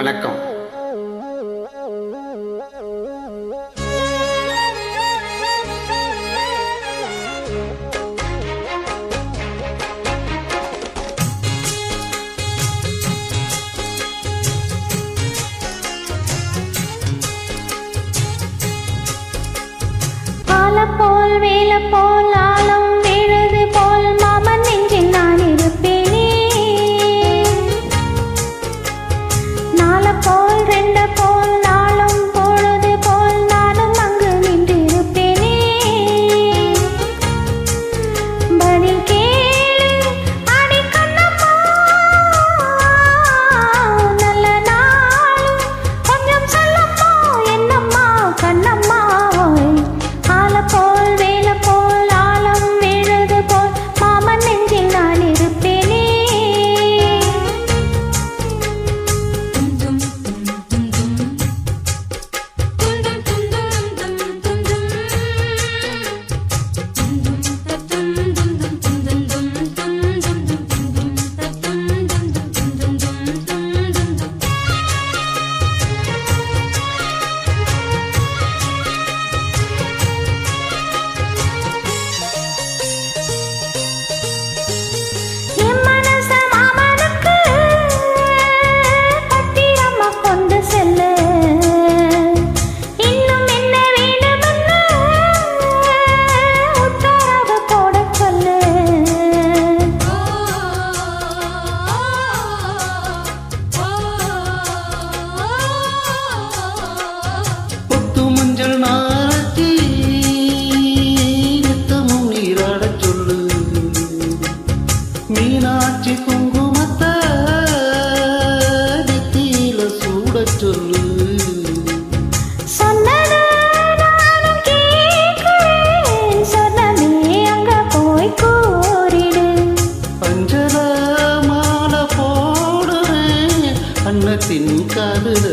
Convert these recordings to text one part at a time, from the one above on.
வணக்கம். போல் வேலை போல தின் கருண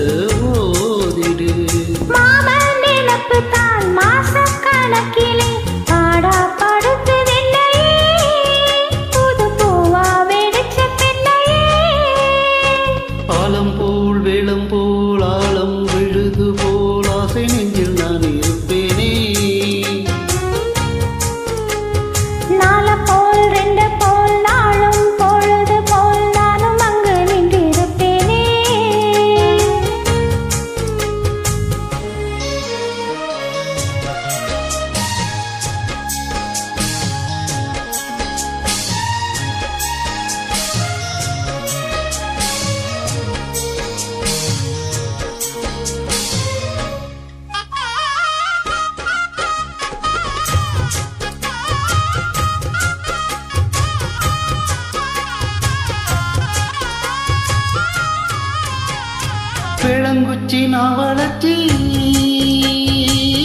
வச்சு நான் வளர்ச்சி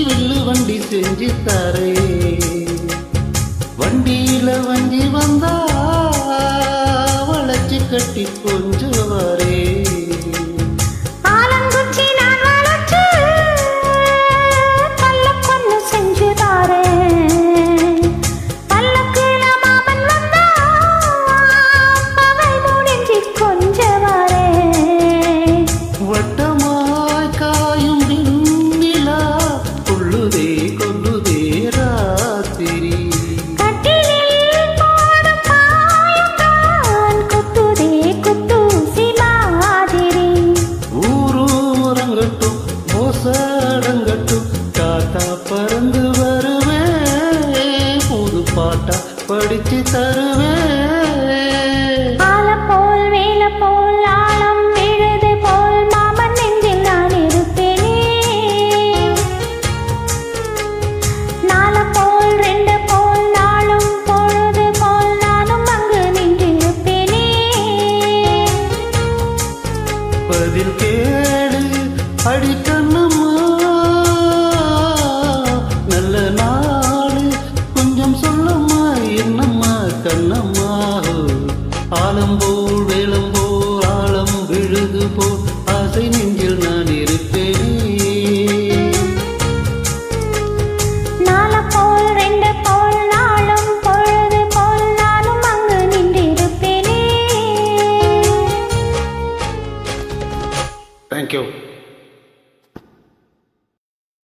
வில்லு வண்டி செஞ்சு தரே வண்டியில வஞ்சி வந்தா வளைச்சு கட்டி கொஞ்சம் மாட்டா படிச்சு தருவேன். போல் வேலை போல் ஆழம் எழுது போல் மாமன் நெஞ்சில் நான் இருப்பேனே. நால போல் ரெண்டு போல் நாளும் பொழுது போல் நானும் அங்கு நின்றிருப்பேனே. பதில் கேடு படிக்க